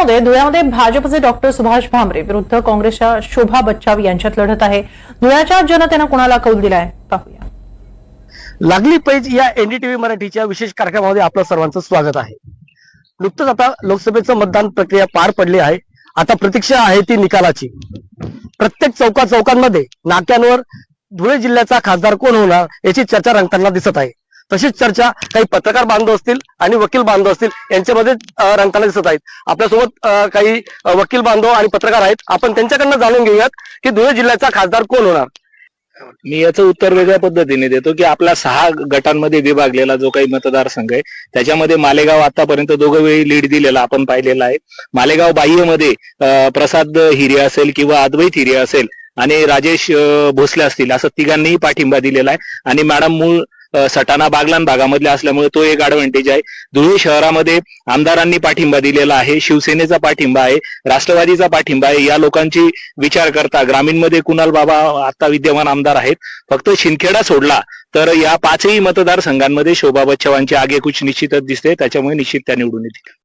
धुळ्यामध्ये धुळ्यामध्ये भाजपचे डॉक्टर सुभाष भामरे विरुद्ध काँग्रेसच्या शोभा बच्चाव यांच्यात लढत आहे. धुळ्याच्या जनतेनं कुणाला कौल दिलाय? पाहूया. लागली पैज या एनडीटीव्ही मराठीच्या विशेष कार्यक्रमामध्ये आपलं सर्वांचं स्वागत आहे. नुकतंच आता लोकसभेचं मतदान प्रक्रिया पार पडली आहे. आता प्रतीक्षा आहे ती निकालाची. प्रत्येक चौका चौकांमध्ये नाक्यांवर धुळे जिल्ह्याचा खासदार कोण होणार याची चर्चा रंगताना दिसत आहे. तशीच चर्चा काही पत्रकार बांधव असतील आणि वकील बांधव असतील यांच्यामध्ये रंगताना दिसत आहेत. आपल्यासोबत काही वकील बांधव आणि पत्रकार आहेत. आपण त्यांच्याकडनं जाणून घेऊयात की धुळे जिल्ह्याचा खासदार कोण होणार? मी याचं उत्तर वेगळ्या पद्धतीने देतो की आपला सहा गटांमध्ये विभागलेला जो काही मतदारसंघ आहे त्याच्यामध्ये मालेगाव आतापर्यंत दोघं वेळी लीड दिलेला आपण पाहिलेला आहे. मालेगाव बाह्यमध्ये प्रसाद हिरे असेल किंवा अद्वैत हिरे असेल आणि राजेश भोसले असतील असं तिघांनीही पाठिंबा दिलेला आहे. आणि मॅडम मूळ सटाणा बागलान भागामधले असल्यामुळे तो एक ऍडव्हान्टेज आहे. धुळे शहरामध्ये आमदारांनी पाठिंबा दिलेला आहे शिवसेनेचा पाठिंबा आहे राष्ट्रवादीचा पाठिंबा आहे. या लोकांची विचार करता ग्रामीणमध्ये कुणाल बाबा आता विद्यमान आमदार आहेत. फक्त शिंदखेडा सोडला तर या पाचही मतदारसंघांमध्ये शोभा बच्चवांची आगेकूच निश्चितच दिसते. त्याच्यामुळे निश्चित त्या निवडून येतील.